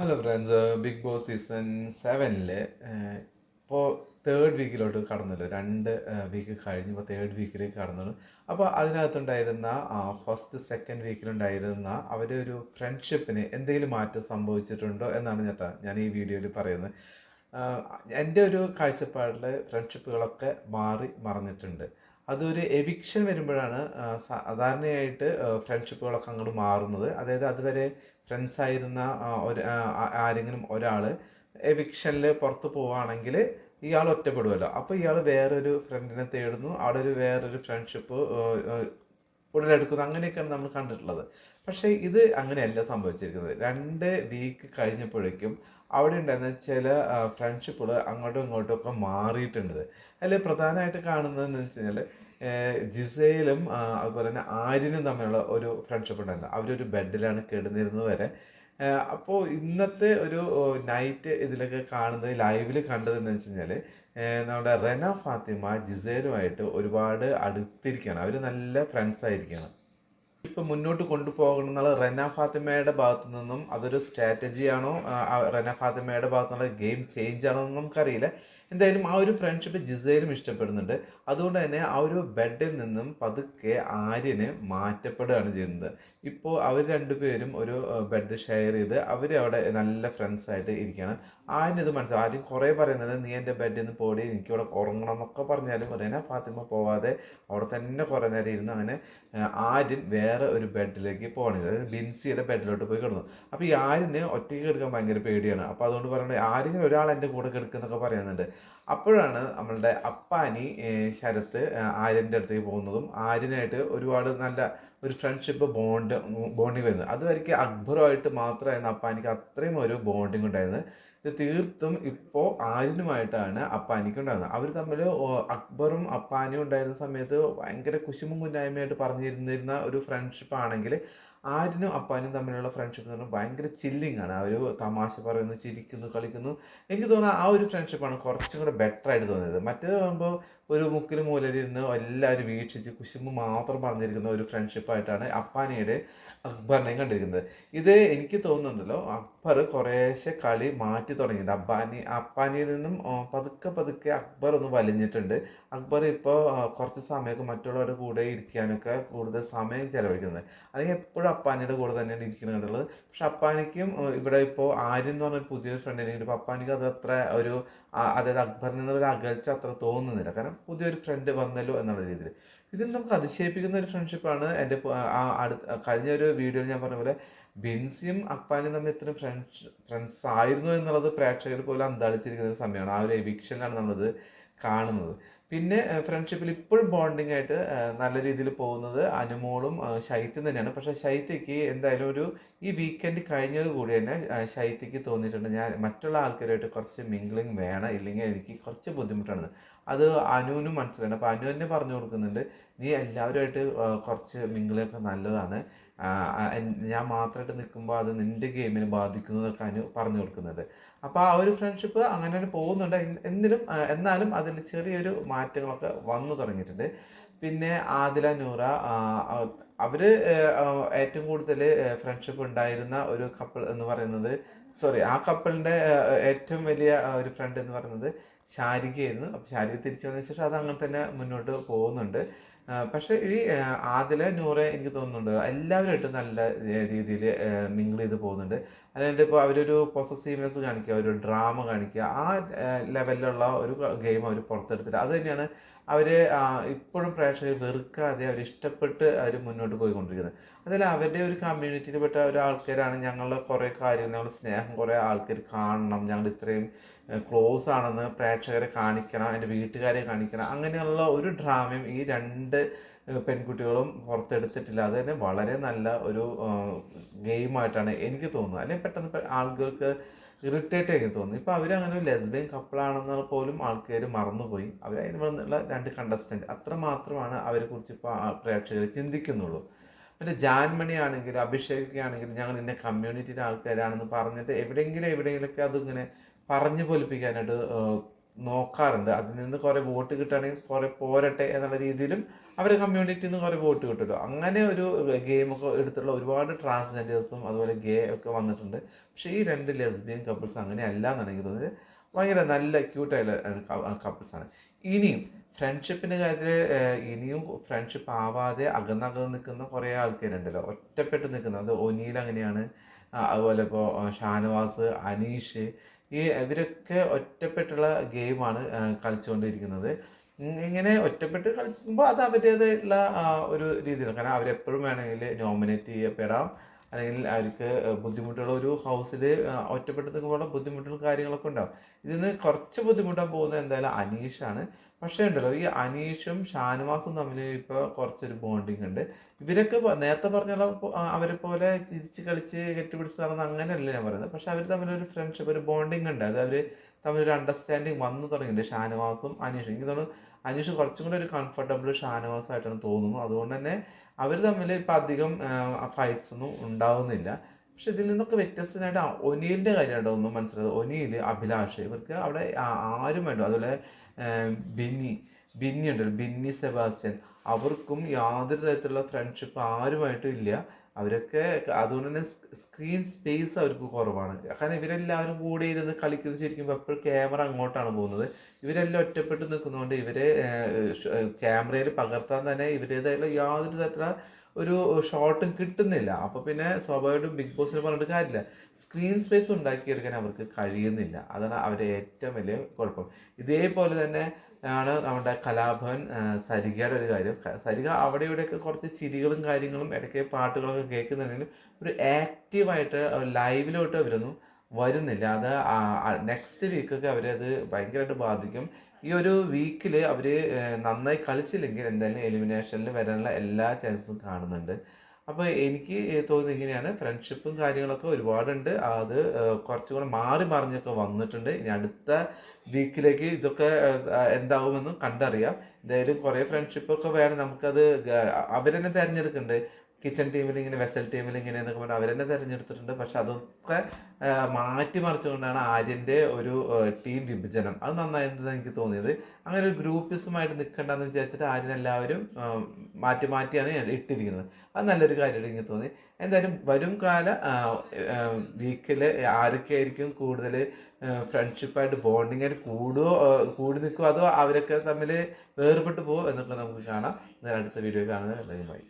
Hello friends Bigg Boss season സെവനിൽ ഇപ്പോൾ third വീക്കിലോട്ട് കടന്നല്ലോ. രണ്ട് വീക്ക് കഴിഞ്ഞ് ഇപ്പോൾ തേർഡ് വീക്കിലേക്ക് കടന്നുള്ളൂ അപ്പോൾ അതിനകത്തുണ്ടായിരുന്ന ഫസ്റ്റ് സെക്കൻഡ് വീക്കിലുണ്ടായിരുന്ന അവരുടെ ഒരു ഫ്രണ്ട്ഷിപ്പിന് എന്തെങ്കിലും മാറ്റം സംഭവിച്ചിട്ടുണ്ടോ എന്നാണ് ചേട്ടാ ഞാൻ ഈ വീഡിയോയിൽ പറയുന്നത്. എന്റെ ഒരു കാഴ്ചപ്പാടിൽ ഫ്രണ്ട്ഷിപ്പുകളൊക്കെ മാറി മറന്നിട്ടുണ്ട്. അതൊരു എവിക്ഷൻ വരുമ്പോഴാണ് സാധാരണയായിട്ട് ഫ്രണ്ട്ഷിപ്പുകളൊക്കെ അങ്ങോട്ട് മാറുന്നത്. അതായത് അതുവരെ ഫ്രണ്ട്സ് ആയിരുന്ന ഒരു ആരെങ്കിലും ഒരാൾ എവിക്ഷനിൽ പുറത്ത് പോവുകയാണെങ്കിൽ ഇയാൾ ഒറ്റപ്പെടുമല്ലോ അപ്പോൾ ഇയാൾ വേറൊരു ഫ്രണ്ടിനെ തേടുന്നു. അവിടെ ഒരു വേറൊരു ഫ്രണ്ട്ഷിപ്പ് ഉടലെടുക്കുന്നു. അങ്ങനെയൊക്കെയാണ് നമ്മൾ കണ്ടിട്ടുള്ളത്. പക്ഷേ ഇത് അങ്ങനെയല്ല സംഭവിച്ചിരിക്കുന്നത്. രണ്ട് വീക്ക് കഴിഞ്ഞപ്പോഴേക്കും അവിടെ ഉണ്ടായിരുന്ന ചില ഫ്രണ്ട്ഷിപ്പുകൾ അങ്ങോട്ടും ഇങ്ങോട്ടും ഒക്കെ മാറിയിട്ടുണ്ട്. അതിൽ പ്രധാനമായിട്ട് കാണുന്നതെന്ന് വെച്ച് കഴിഞ്ഞാൽ ജിസയിലും അതുപോലെ തന്നെ ആര്യനും തമ്മിലുള്ള ഒരു ഫ്രണ്ട്ഷിപ്പ് ഉണ്ടായിരുന്നു. അവരൊരു ബെഡിലാണ് കിടന്നിരുന്നത് വരെ. അപ്പോൾ ഇന്നത്തെ ഒരു നൈറ്റ് ഇതിലൊക്കെ കാണുന്നത് ലൈവിൽ കണ്ടതെന്ന് വെച്ച് കഴിഞ്ഞാൽ നമ്മുടെ റെന ഫാത്തിമ ജിസേലുമായിട്ട് ഒരുപാട് അടുത്തിരിക്കുകയാണ്. അവർ നല്ല ഫ്രണ്ട്സ് ആയിരിക്കുകയാണ്. ഇപ്പം മുന്നോട്ട് കൊണ്ടുപോകണം എന്നുള്ള റെന ഫാത്തിമയുടെ ഭാഗത്തു നിന്നും അതൊരു സ്ട്രാറ്റജിയാണോ റെന ഫാത്തിമയുടെ ഭാഗത്തുനിന്നുള്ള ഗെയിം ചേഞ്ച് ആണോ എന്ന് നമുക്കറിയില്ല. എന്തായാലും ആ ഒരു ഫ്രണ്ട്ഷിപ്പ് ജിസയിലും ഇഷ്ടപ്പെടുന്നുണ്ട്. അതുകൊണ്ട് തന്നെ ആ ഒരു ബെഡിൽ നിന്നും പതുക്കെ ആര്യന് മാറ്റപ്പെടുകയാണ് ചെയ്യുന്നത്. ഇപ്പോൾ അവർ രണ്ടുപേരും ഒരു ബെഡ് ഷെയർ ചെയ്ത് അവർ അവിടെ നല്ല ഫ്രണ്ട്സായിട്ട് ഇരിക്കുകയാണ്. ആര്യൻ ഇത് മനസ്സിലാവും ആരും കുറേ പറയുന്നത് നീ എന്റെ ബെഡിൽ നിന്ന് പോടി എനിക്ക് ഇവിടെ ഉറങ്ങണം എന്നൊക്കെ പറഞ്ഞാലും റെന ഫാത്തിമ പോവാതെ അവിടെ തന്നെ കുറേ നേരം ഇരുന്ന് അങ്ങനെ ആര്യൻ വേറെ ഒരു ബെഡിലേക്ക് പോകണത് അതായത് ബിൻസിയുടെ ബെഡിലോട്ട് പോയി കിടന്നു. അപ്പോൾ ഈ ആര്യന് ഒറ്റയ്ക്ക് കിടക്കാൻ ഭയങ്കര പേടിയാണ്. അപ്പോൾ അതുകൊണ്ട് പറയുന്നത് ആരെങ്കിലും ഒരാൾ എന്റെ കൂടെ കിടക്കുന്നൊക്കെ പറയുന്നുണ്ട്. അപ്പോഴാണ് നമ്മളുടെ അപ്പാനി ശരത്ത് ആര്യന്റെ അടുത്തേക്ക് പോകുന്നതും ആര്യനായിട്ട് ഒരുപാട് നല്ല ഒരു ഫ്രണ്ട്ഷിപ്പ് ബോണ്ട് ബോണ്ടിങ് വരുന്നത്. അതുവരെയ്ക്ക് അക്ബറുമായിട്ട് മാത്രമായിരുന്നു അപ്പാനിക്ക് അത്രയും ഒരു ബോണ്ടിങ് ഉണ്ടായിരുന്നത്. ഇത് തീർത്തും ഇപ്പോൾ ആര്യനുമായിട്ടാണ് അപ്പാനിക്ക് ഉണ്ടാകുന്നത് അവർ തമ്മിൽ അക്ബറും അപ്പാനിയും ഉണ്ടായിരുന്ന സമയത്ത് ഭയങ്കര കുശുമും കുന്നായ്മയായിട്ട് പറഞ്ഞിരുന്നിരുന്ന ഒരു ഫ്രണ്ട്ഷിപ്പ് ആണെങ്കിൽ ആര്യനും അപ്പാനും തമ്മിലുള്ള ഫ്രണ്ട്ഷിപ്പ് എന്ന് പറഞ്ഞാൽ ഭയങ്കര ചില്ലിങ് ആണ്. അവർ തമാശ പറയുന്നു ചിരിക്കുന്നു കളിക്കുന്നു. എനിക്ക് തോന്നുന്നത് ആ ഒരു ഫ്രണ്ട്ഷിപ്പാണ് കുറച്ചും കൂടെ ബെറ്റർ ആയിട്ട് തോന്നിയത്. മറ്റേത് പറയുമ്പോൾ ഒരു മുക്കിൽ മൂലയിരുന്ന് എല്ലാവരും വീക്ഷിച്ച് കുശുമ്പ് മാത്രം പറഞ്ഞിരിക്കുന്ന ഒരു ഫ്രണ്ട്ഷിപ്പായിട്ടാണ് അപ്പാനയുടെ അക്ബറിനെയും കണ്ടിരിക്കുന്നത്. ഇത് എനിക്ക് തോന്നുന്നുണ്ടല്ലോ അക്ബർ കുറേശ്ശെ കളി മാറ്റി തുടങ്ങിയിട്ടുണ്ട്. അബ്ബാനി അപ്പാനിയിൽ നിന്നും പതുക്കെ പതുക്കെ അക്ബർ ഒന്ന് വലിഞ്ഞിട്ടുണ്ട്. അക്ബർ ഇപ്പോൾ കുറച്ച് സമയമൊക്കെ മറ്റുള്ളവരുടെ കൂടെ ഇരിക്കാനൊക്കെ കൂടുതൽ സമയം ചെലവഴിക്കുന്നത്. അല്ലെങ്കിൽ എപ്പോഴും അപ്പാനിയുടെ കൂടെ തന്നെയാണ് ഇരിക്കുന്നത് കണ്ടുള്ളത് പക്ഷെ അപ്പാനിക്കും ഇവിടെ ഇപ്പോൾ ആര്യൻ എന്ന് പറഞ്ഞൊരു പുതിയൊരു ഫ്രണ്ടിനെ ഇപ്പോൾ അപ്പാനിക്ക് അത് അത്ര ഒരു അതായത് അക്ബറിൽ നിന്നൊരു അകൽച്ച അത്ര തോന്നുന്നില്ല. കാരണം പുതിയൊരു ഫ്രണ്ട് വന്നല്ലോ എന്നുള്ള രീതിയിൽ. ഇതിൽ നമുക്ക് അതിശയിപ്പിക്കുന്ന ഒരു ഫ്രണ്ട്ഷിപ്പാണ് എന്റെ അടുത്ത കഴിഞ്ഞ ഒരു വീഡിയോയിൽ ഞാൻ പറഞ്ഞ പോലെ ബിൻസിയും അപ്പാനും തമ്മിൽ ഇത്രയും ഫ്രണ്ട്സ് ഫ്രണ്ട്സ് ആയിരുന്നു എന്നുള്ളത് പ്രേക്ഷകർ പോലും അന്താളിച്ചിരിക്കുന്ന ഒരു സമയമാണ്. ആ ഒരു എവിക്ഷനിലാണ് നമ്മളത് കാണുന്നത്. പിന്നെ ഫ്രണ്ട്ഷിപ്പിൽ ഇപ്പോഴും ബോണ്ടിങ് ആയിട്ട് നല്ല രീതിയിൽ പോകുന്നത് അനുമോളും ശൈത്യം തന്നെയാണ്. പക്ഷേ ശൈത്യക്ക് എന്തായാലും ഒരു ഈ വീക്കെൻഡ് കഴിഞ്ഞത് കൂടി തന്നെ ശൈത്യക്ക് തോന്നിയിട്ടുണ്ട്. ഞാൻ മറ്റുള്ള ആൾക്കാരുമായിട്ട് കുറച്ച് മിംഗ്ലിങ് വേണം. ഇല്ലെങ്കിൽ എനിക്ക് കുറച്ച് ബുദ്ധിമുട്ടാണ്. അത് അനുവിനും മനസ്സിലാണ് അപ്പോൾ അനു തന്നെ പറഞ്ഞു കൊടുക്കുന്നുണ്ട് നീ എല്ലാവരുമായിട്ട് കുറച്ച് മിങ്കിളൊക്കെ നല്ലതാണ്. ഞാൻ മാത്രമായിട്ട് നിൽക്കുമ്പോൾ അത് നിന്റെ ഗെയിമിനെ ബാധിക്കുന്നതൊക്കെ അനു പറഞ്ഞു കൊടുക്കുന്നുണ്ട്. അപ്പോൾ ആ ഒരു ഫ്രണ്ട്ഷിപ്പ് അങ്ങനെ പോകുന്നുണ്ട്. എന്തിനും എന്നിലും അതിൽ ചെറിയൊരു മാറ്റങ്ങളൊക്കെ വന്നു തുടങ്ങിയിട്ടുണ്ട്. പിന്നെ ആദില നൂറ അവർ ഏറ്റവും കൂടുതൽ ഫ്രണ്ട്ഷിപ്പ് ഉണ്ടായിരുന്ന ഒരു കപ്പിൾ എന്ന് പറയുന്നത് സോറി ആ കപ്പിളിന്റെ ഏറ്റവും വലിയ ഒരു ഫ്രണ്ട് എന്ന് പറയുന്നത് ശാരികയായിരുന്നു. അപ്പോൾ ശാരിക തിരിച്ചു വന്നതിന് ശേഷം അത് അങ്ങനെ തന്നെ മുന്നോട്ട് പോകുന്നുണ്ട്. പക്ഷെ ഈ ആദ്യം ആദില നൂറെ എനിക്ക് തോന്നുന്നുണ്ട് എല്ലാവരുമായിട്ടും നല്ല രീതിയിൽ മിങ്കിൾ ചെയ്ത് പോകുന്നുണ്ട്. അല്ലാണ്ട് ഇപ്പോൾ അവരൊരു പൊസസീവ്നെസ് കാണിക്കുക ഒരു ഡ്രാമ കാണിക്കുക ആ ലെവലിലുള്ള ഒരു ഗെയിം അവർ പുറത്തെടുത്തിട്ട് അത് തന്നെയാണ് അവർ ഇപ്പോഴും പ്രേക്ഷകർ വെറുക്കാതെ അവർ ഇഷ്ടപ്പെട്ട് അവർ മുന്നോട്ട് പോയിക്കൊണ്ടിരിക്കുന്നത്. അതല്ല അവരുടെ ഒരു കമ്മ്യൂണിറ്റിയിൽ പെട്ട ഒരാൾക്കാരാണ് ഞങ്ങളുടെ കുറേ കാര്യങ്ങൾ ഞങ്ങളുടെ സ്നേഹം കുറേ ആൾക്കാർ കാണണം ഞങ്ങൾ ഇത്രയും ക്ലോസ് ആണെന്ന് പ്രേക്ഷകരെ കാണിക്കണം എന്റെ വീട്ടുകാരെ കാണിക്കണം. അങ്ങനെയുള്ള ഒരു ഡ്രാമയും ഈ രണ്ട് പെൺകുട്ടികളും പുറത്തെടുത്തിട്ടില്ല. അത് തന്നെ വളരെ നല്ല ഒരു ഗെയിമായിട്ടാണ് എനിക്ക് തോന്നുന്നത്. അല്ലെങ്കിൽ പെട്ടെന്ന് ആളുകൾക്ക് ഇറിറ്റേറ്റ് ആയി തോന്നുന്നു. ഇപ്പോൾ അവർ അങ്ങനെ ഒരു ലെസ്ബിയൻ കപ്പിളാണെന്ന് പോലും ആൾക്കാർ മറന്നുപോയി. അവർ അതിന് വന്നുള്ള രണ്ട് കണ്ടസ്റ്റന്റ് അത്ര മാത്രമാണ് അവരെ കുറിച്ച് ഇപ്പോൾ പ്രേക്ഷകർ ചിന്തിക്കുന്നുള്ളൂ. പിന്നെ ജാൻമണി ആണെങ്കിലും അഭിഷേക് ആണെങ്കിലും ഞങ്ങൾ ഇന്ന കമ്മ്യൂണിറ്റിയുടെ ആൾക്കാരാണെന്ന് പറഞ്ഞിട്ട് എവിടെയെങ്കിലും എവിടെയെങ്കിലുമൊക്കെ അതിങ്ങനെ പറഞ്ഞു പൊലിപ്പിക്കാനായിട്ട് നോക്കാറുണ്ട്. അതിൽ നിന്ന് കുറേ വോട്ട് കിട്ടുകയാണെങ്കിൽ കുറേ പോരട്ടെ എന്നുള്ള രീതിയിലും അവർ കമ്മ്യൂണിറ്റിയിൽ നിന്ന് കുറേ വോട്ട് കിട്ടുമല്ലോ. അങ്ങനെ ഒരു ഗെയിമൊക്കെ എടുത്തുള്ള ഒരുപാട് ട്രാൻസ്ജെൻഡേഴ്സും അതുപോലെ ഗേ ഒക്കെ വന്നിട്ടുണ്ട്. പക്ഷേ ഈ രണ്ട് ലെസ്ബിയൻ കപ്പിൾസ് അങ്ങനെ അല്ല എനിക്ക് തോന്നുന്നത് ഭയങ്കര നല്ല ക്യൂട്ടായിട്ടുള്ള കപ്പിൾസാണ് ഇനിയും ഫ്രണ്ട്ഷിപ്പിന്റെ കാര്യത്തിൽ ഇനിയും ഫ്രണ്ട്ഷിപ്പ് ആവാതെ അകന്നകന്ന് നിൽക്കുന്ന കുറേ ആൾക്കാരുണ്ടല്ലോ. ഒറ്റപ്പെട്ട് നിൽക്കുന്നത്. അത് ഒനീൽ അങ്ങനെയാണ്. അതുപോലെ ഇപ്പോൾ ഷാനവാസ് അനീഷ് ഈ ഇവരൊക്കെ ഒറ്റപ്പെട്ടുള്ള ഗെയിമാണ് കളിച്ചുകൊണ്ടിരിക്കുന്നത്. ഇങ്ങനെ ഒറ്റപ്പെട്ട് കളിക്കുമ്പോൾ അത് അവരുടേതായിട്ടുള്ള ഒരു രീതിയിലാണ്. കാരണം അവരെപ്പോഴും വേണമെങ്കിൽ നോമിനേറ്റ് ചെയ്യപ്പെടാം. അല്ലെങ്കിൽ അവർക്ക് ബുദ്ധിമുട്ടുള്ള ഒരു ഹൗസിൽ ഒറ്റപ്പെട്ട് നിൽക്കുമ്പോൾ ബുദ്ധിമുട്ടുകളും കാര്യങ്ങളൊക്കെ ഉണ്ടാവും. നിന്ന് കുറച്ച് ബുദ്ധിമുട്ടാൻ പോകുന്നത് എന്തായാലും അനീഷാണ്. പക്ഷേ ഉണ്ടല്ലോ ഈ അനീഷും ഷാനുവാസും തമ്മിൽ ഇപ്പോൾ കുറച്ചൊരു ബോണ്ടിങ് ഉണ്ട്. ഇവരൊക്കെ നേരത്തെ പറഞ്ഞ അവരെ പോലെ ചിരിച്ച് കളിച്ച് കെട്ടിപ്പിടിച്ച് നടന്ന് അങ്ങനെയല്ല ഞാൻ പറയുന്നത്. പക്ഷെ അവർ തമ്മിലൊരു ഫ്രണ്ട്ഷിപ്പ് ഒരു ബോണ്ടിങ് ഉണ്ട്. അത് അവർ തമ്മിലൊരു അണ്ടർസ്റ്റാൻഡിങ് വന്നു തുടങ്ങിയിട്ടുണ്ട്. ഷാനുവാസും അനീഷും. എനിക്ക് തോന്നുന്നു അനീഷ് കുറച്ചും കൂടെ ഒരു കംഫർട്ടബിൾ ഷാനുവാസായിട്ടാണ് തോന്നുന്നു. അതുകൊണ്ട് തന്നെ അവർ തമ്മിൽ ഇപ്പം അധികം ഫൈറ്റ്സ് ഒന്നും ഉണ്ടാവുന്നില്ല. പക്ഷെ ഇതിൽ നിന്നൊക്കെ വ്യത്യസ്തമായിട്ട് ആ- ഒനീലിന്റെ കാര്യമായിട്ട് ഒന്നും മനസ്സിലായത് ഒനീൽ അഭിലാഷ് ഇവർക്ക് അവിടെ ആരും വേണ്ട. അതുപോലെ ബിന്നി ബിന്നി ഉണ്ടല്ലോ ബിന്നി സെബാസ്റ്റ്യൻ. അവർക്കും യാതൊരു തരത്തിലുള്ള ഫ്രണ്ട്ഷിപ്പ് ആരുമായിട്ടും ഇല്ല. അവരൊക്കെ അതുകൊണ്ട് തന്നെ സ്ക്രീൻ സ്പേസ് അവർക്ക് കുറവാണ്. കാരണം ഇവരെല്ലാവരും കൂടെ ഇരുന്ന് കളിക്കുന്നത് ശരിക്കും എപ്പോഴും ക്യാമറ അങ്ങോട്ടാണ് പോകുന്നത്. ഇവരെല്ലാം ഒറ്റപ്പെട്ട് നിൽക്കുന്നതുകൊണ്ട് ഇവരെ ക്യാമറയിൽ പകർത്താൻ തന്നെ ഇവരുടേതായിട്ടുള്ള യാതൊരു തരത്തിലുള്ള ഒരു ഷോട്ടും കിട്ടുന്നില്ല. അപ്പോൾ പിന്നെ സ്വാഭാവികമായിട്ടും ബിഗ് ബോസിന് പറഞ്ഞിട്ട് കാര്യമില്ല. സ്ക്രീൻ സ്പേസ് ഉണ്ടാക്കിയെടുക്കാൻ അവർക്ക് കഴിയുന്നില്ല. അതാണ് അവരുടെ ഏറ്റവും വലിയ കുഴപ്പം. ഇതേപോലെ തന്നെ ആണ് നമ്മുടെ കലാഭവൻ സരികയുടെ ഒരു കാര്യം. സരിക അവിടെ ഇവിടെയൊക്കെ കുറച്ച് ചിരികളും കാര്യങ്ങളും ഇടയ്ക്ക് പാട്ടുകളൊക്കെ കേൾക്കുന്നുണ്ടെങ്കിലും ഒരു ആക്റ്റീവായിട്ട് ലൈവിലോട്ട് അവരൊന്നും വരുന്നില്ല. അത് നെക്സ്റ്റ് വീക്കൊക്കെ അവരത് ഭയങ്കരമായിട്ട് ബാധിക്കും. ഈ ഒരു വീക്കിൽ അവർ നന്നായി കളിച്ചില്ലെങ്കിൽ എന്തായാലും എലിമിനേഷനിൽ വരാനുള്ള എല്ലാ ചാൻസും കാണുന്നുണ്ട്. അപ്പോൾ എനിക്ക് തോന്നുന്നത് ഇങ്ങനെയാണ്. ഫ്രണ്ട്ഷിപ്പും കാര്യങ്ങളൊക്കെ ഒരുപാടുണ്ട്. അത് കുറച്ചും കൂടെ മാറി മറിഞ്ഞൊക്കെ വന്നിട്ടുണ്ട്. ഇനി അടുത്ത വീക്കിലേക്ക് ഇതൊക്കെ എന്താവുമെന്നും കണ്ടറിയാം. എന്തായാലും കുറേ ഫ്രണ്ട്ഷിപ്പൊക്കെ വേണം നമുക്കത് അവരെന്നെ തിരഞ്ഞെടുക്കുന്നുണ്ട് കിച്ചൺ ടീമിൽ ഇങ്ങനെ വെസൽ ടീമിൽ ഇങ്ങനെ എന്നൊക്കെ പറഞ്ഞാൽ അവരെന്നെ തിരഞ്ഞെടുത്തിട്ടുണ്ട്. പക്ഷെ അതൊക്കെ മാറ്റിമറിച്ചുകൊണ്ടാണ് ആര്യന്റെ ഒരു ടീം വിഭജനം. അത് നന്നായിട്ടാണ് എനിക്ക് തോന്നിയത്. അങ്ങനെ ഒരു ഗ്രൂപ്പിസുമായിട്ട് നിൽക്കണ്ടെന്ന് വിചാരിച്ചിട്ട് ആര്യൻ എല്ലാവരും മാറ്റി മാറ്റിയാണ് ഇട്ടിരിക്കുന്നത്. അത് നല്ലൊരു കാര്യമായിട്ട് എനിക്ക് തോന്നി. എന്തായാലും വരും കാല വീക്കിൽ ആരൊക്കെയായിരിക്കും കൂടുതൽ ഫ്രണ്ട്ഷിപ്പായിട്ട് ബോണ്ടിങ് ആയിട്ട് കൂടുവോ കൂടി നിൽക്കുമോ അതോ അവരൊക്കെ തമ്മിൽ വേർപെട്ട് പോകുമോ എന്നൊക്കെ നമുക്ക് കാണാം. അടുത്ത വീഡിയോ കാണുന്നത് ബൈ